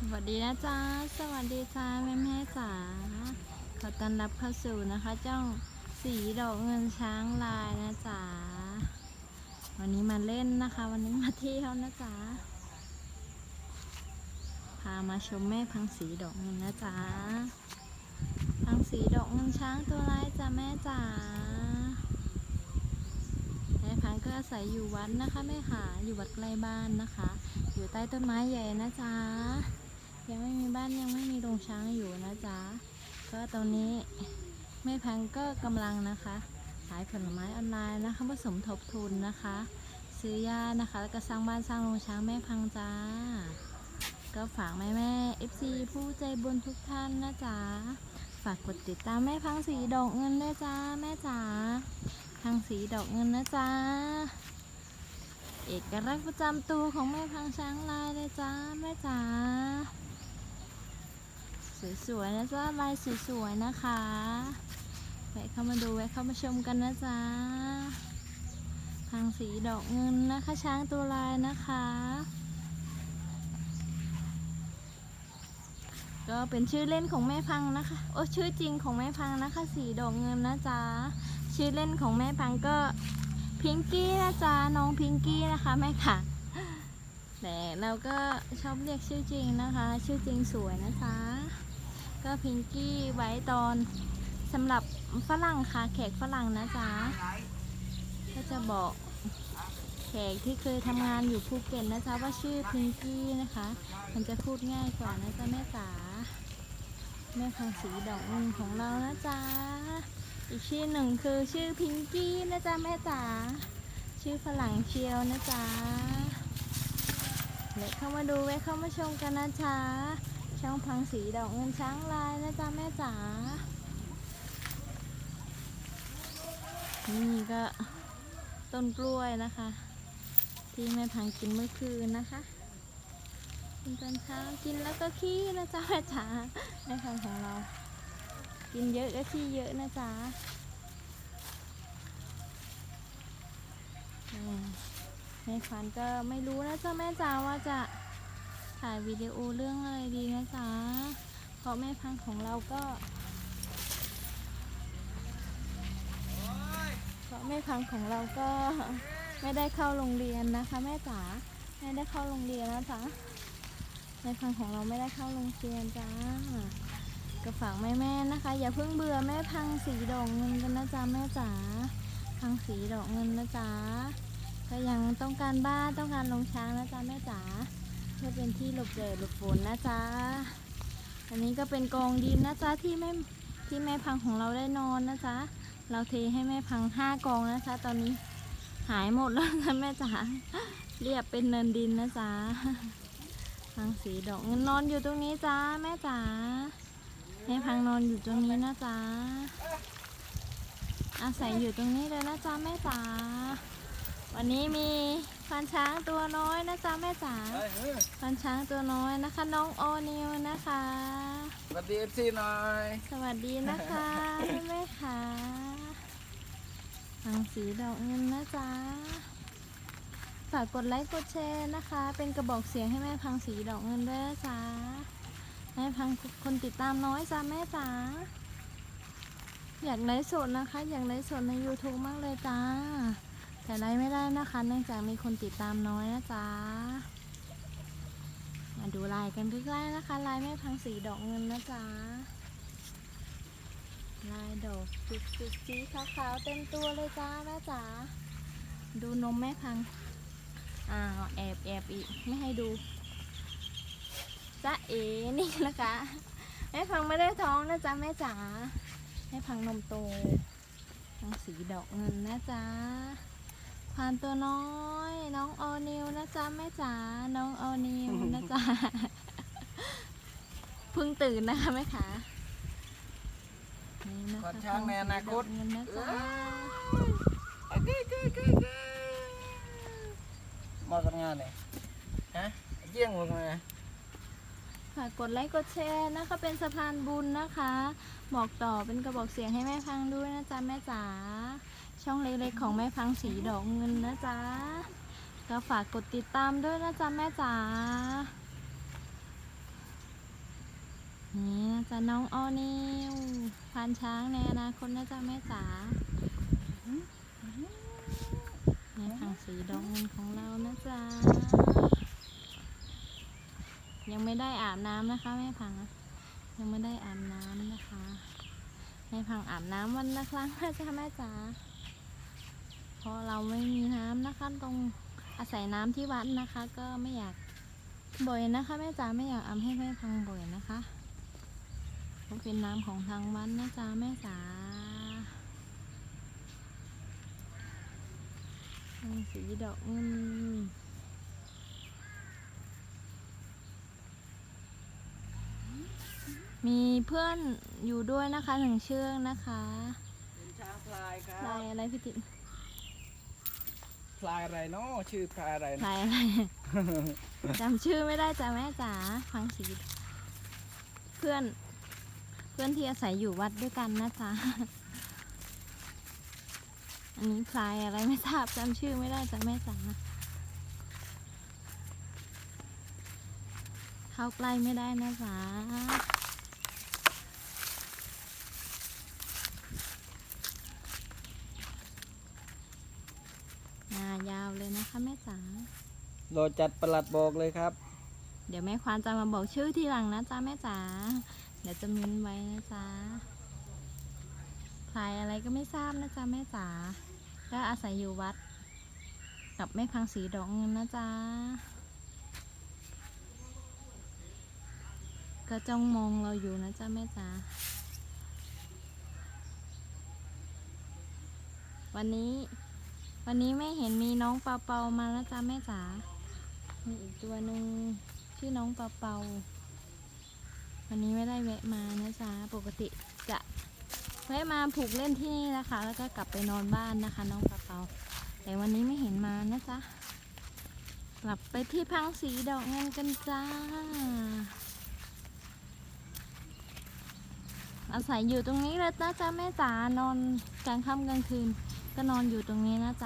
สวัสดีนะจ๊ะ สวัสดีจ้าแม่แม่จ๋า ขอต้อนรับเข้าสู่นะคะ เจ้าสีดอกเงินช้างลายนะจ๊ะ วันนี้มาเล่นนะคะ วันนี้มาเที่ยวนะจ๊ะ พามาชมแม่พังสีดอกเงินนะจ๊ะ พังสีดอกเงินช้างตัวลายจ้ะแม่จ๋า แม่พังก็อาศัยอยู่วัดนะคะแม่ค่ะ อยู่วัดใกล้บ้านนะคะอยู่ใต้ต้นไม้ใหญ่นะจ๊ะ ยังไม่มีบ้านยังไม่มีโรงช้างอยู่นะจ๊ะ ก็ตอนนี้แม่พังก็กำลังนะคะขายผลไม้ออนไลน์นะคะผสมทบทุนนะคะ ซื้อยานะคะ แล้วก็สร้างบ้านสร้างโรงช้างแม่พังจ้า ก็ฝากแม่แม่ FC ผู้ใจบุญทุกท่านนะจ๊ะ ฝากกดติดตามแม่พังสีดอกเงินด้วยจ้าแม่จ๋าพังสีดอกเงินนะจ๊ะเอกลักษณ์ประจำตัวของแม่พังช้างลายเลยจ้าแม่จ๋า สวยๆนะจ๊ะลายสวยๆนะคะแวะเข้ามาดูแวะเข้ามาชมกันนะจ๊ะพังสีดอกเงินนะคะ ช้างตัวลายนะคะ ก็เป็นชื่อเล่นของแม่พังนะคะ โอ้ชื่อจริงของแม่พังนะคะ สีดอกเงินนะจ๊ะชื่อเล่นของแม่พังก็พิงกี้นะจ๊ะน้องพิงกี้นะคะแม่ค่ะแต่เราก็ชอบเรียกชื่อจริงนะคะ ชื่อจริงสวยนะจ๊ะ ก็พิงกี้ไว้ตอนสำหรับฝรั่งค่ะ แขกฝรั่งนะจ๊ะก็จะบอกแขกที่เคยทำงานอยู่ภูเก็ตนะจ๊ะว่าชื่อพิงกี้นะคะ มันจะพูดง่ายกว่านะจ๊ะแม่จ๋าแม่พังสีดอกเงินของเรานะจ๊ะอีกชื่อหนึ่งคือชื่อพิงกี้นะจ๊ะแม่จ๋าชื่อฝรั่งเชียวนะจ๊ะเดี๋ยวเข้ามาดูไว้เข้ามาชมกันนะจ๊ะ ช่องพังสีดอกเงินช้างลายนะจ๊ะแม่จ๋า นี่ก็ต้นกล้วยนะคะ ที่แม่พังกินเมื่อคืนนะคะกินตอนเช้ากินแล้วก็ขี้นะจ๊ะแม่จ๋าแม่พังของเรา กินเยอะก็ขี้เยอะนะจ๊ะแม่ขวัญก็ไม่รู้นะจ๊ะแม่จ๋าว่าจะถ่ายวิดีโอเรื่องอะไรดีนะจ๊ะ พราะแม่พังของเราก็เพราะแม่พังของเราก็ไม่ได้เข้าโรงเรียนนะคะ แม่จ๋าไม่ได้เข้าโรงเรียนนะจ๊ะแม่พังของเราไม่ได้เข้าโรงเรียนจ้าก็ฝากแม่แม่นะคะ อย่าเพิ่งเบื่อแม่พังสีดอกเงินกันนะจ๊ะแม่จ๋าพังสีดอกเงินนะจ๊ะก็ยังต้องการบ้านต้องการลงช้างนะจ๊ะแม่จ๋าเพื่อเป็นที่หลบแดดหลบฝนนะจ๊ะ อันนี้ก็เป็นกองดินนะจ๊ะที่แม่ที่แม่พังของเราได้นอนนะจ๊ะเราเทให้แม่พังห้ากองนะจ๊ะตอนนี้หายหมดแล้วนะแม่จ๋าเรียบเป็นเนินดินนะจ๊ะพังสีดอกนนอนอยู่ตรงนี้จ้าแม่จ๋าแม่พังนอนอยู่ตรงนี้นะจ๊ะอาศัยอยู่ตรงนี้เลยนะจ๊ะแม่จ๋าวันนี้มี ฟันช้างตัวน้อยนะจ๊ะแม่จ๋าฟันช้างตัวน้อยนะคะ น้องโอนิวนะคะ สวัสดีเอฟซีหน่อย สวัสดีนะคะแม่แม่ค่ะฟังสีดอกเงินนะจ๊ะฝากกดไลค์กดแชร์นะคะ เป็นกระบอกเสียงให้แม่พังสีดอกเงินด้วยนะจ๊ะแม่พังคนติดตามน้อยจ้าแม่จ๋าอยากไลฟ์สดนะคะ อยากไลฟ์สดใน YouTube มากเลยจ้า แต่ไลฟ์ไม่ได้นะคะ เนื่องจากมีคนติดตามน้อยนะจ๊ะ มาดูลายกันใกล้ๆนะคะ ลายแม่พังสีดอกเงินนะจ๊ะ ลายดอกจุดจุดๆสีขาวๆเต็มตัวเลยจ้าแม่จ๋า ดูนมแม่พัง อ้าวแอบแอบอีกไม่ให้ดูจ้าเอ๋นี่นะคะแม่พังไม่ได้ท้องนะจ๊ะแม่จ๋าแม่พังนมโตพังสีดอกเงินนะจ๊ะ ควานตัวน้อย น้องออนิวนะจ๊ะแม่จ๋าน้องออนิวนะจ๊ะเพิ่งตื่นนะคะแม่ขานี่นะคะขอช้างในอนาคตพังสีดอกเงินนะจ๊ะมากันงานเลยฮะเยี่ยงลงมาฝาก กดไลค์กดแชร์นะคะ เป็นสะพานบุญนะคะ บอกต่อเป็นกระบอกเสียงให้แม่พังด้วยนะจ๊ะแม่จ๋าช่องเล็กๆของแม่พังสีดอกเงินนะจ๊ะก็ฝากกดติดตามด้วยนะจ๊ะแม่จ๋านี่นะจ๊ะน้องออนิวพานช้างในอนาคตนะจ๊ะแม่จ๋าในผังสีดองเงินของเรานะจ๊ะ ยังไม่ได้อาบน้ำนะคะแม่ผังยังไม่ได้อาบน้ำนะคะในผังอาบน้ำวันละครั้งนะจ๊ะแม่จ๋าเพราะเราไม่มีน้ำนะคะตรงอาศัยน้ำที่วัดนะคะ ก็ไม่อยากบ่อยนะคะแม่จ๋าไม่อยากอาบให้แม่พังบ่อยนะคะเพราะเป็นน้ำของทางวัดนะจ๊ะแม่จ๋าสีดอกเงิน มีเพื่อนอยู่ด้วยนะคะหนึ่งเชือกนะคะเป็นช้างพลายครัลายบอะไรพี่ติดพลายอะไรเนาะชื่อพลายอะไรลานะยอะไร จำชื่อไม่ได้จ้ะแม่จ๋าฟังสีเพื่อน เพื่อนที่อาศัยอยู่วัดด้วยกันนะจ๊ะ อันนี้พลายอะไรไม่ทราบจำชื่อไม่ได้จ้ะแม่จ๋าเข้าใกล้ไม่ได้นะจ๊ะงายาวเลยนะ คะแม่จ๋ารอจัดประหลัดบอกเลยครับ เดี๋ยวแม่ควานจะมาบอกชื่อทีหลังนะจ๊ะแม่จ๋าเดี๋ยวจะมินไว้นะจ๊ะพลายอะไรก็ไม่ทราบนะจ๊ะแม่จ๋าก็อาศัยอยู่วัด กับแม่พังสีดอกเงินนะจ๊ะก็จ้องมองเราอยู่นะจ๊ะแม่จ๋าวันนี้ วันนี้ไม่เห็นมีน้องเปาเปามานะจ๊ะแม่จ๋า มีอีกตัวหนึ่งชื่อน้องเปาเปา วันนี้ไม่ได้แวะมานะจ๊ะ ปกติจะแวะมาผูกเล่นที่นี่นะคะ แล้วก็กลับไปนอนบ้านนะคะ น้องเปาเปา แต่วันนี้ไม่เห็นมานะจ๊ะ กลับไปที่พังสีดอกเงินกันจ้า อาศัยอยู่ตรงนี้เลยนะจ๊ะแม่จ๋านอนกลางค่ำกลางคืนก็นอนอยู่ตรงนี้นะจ๊ะ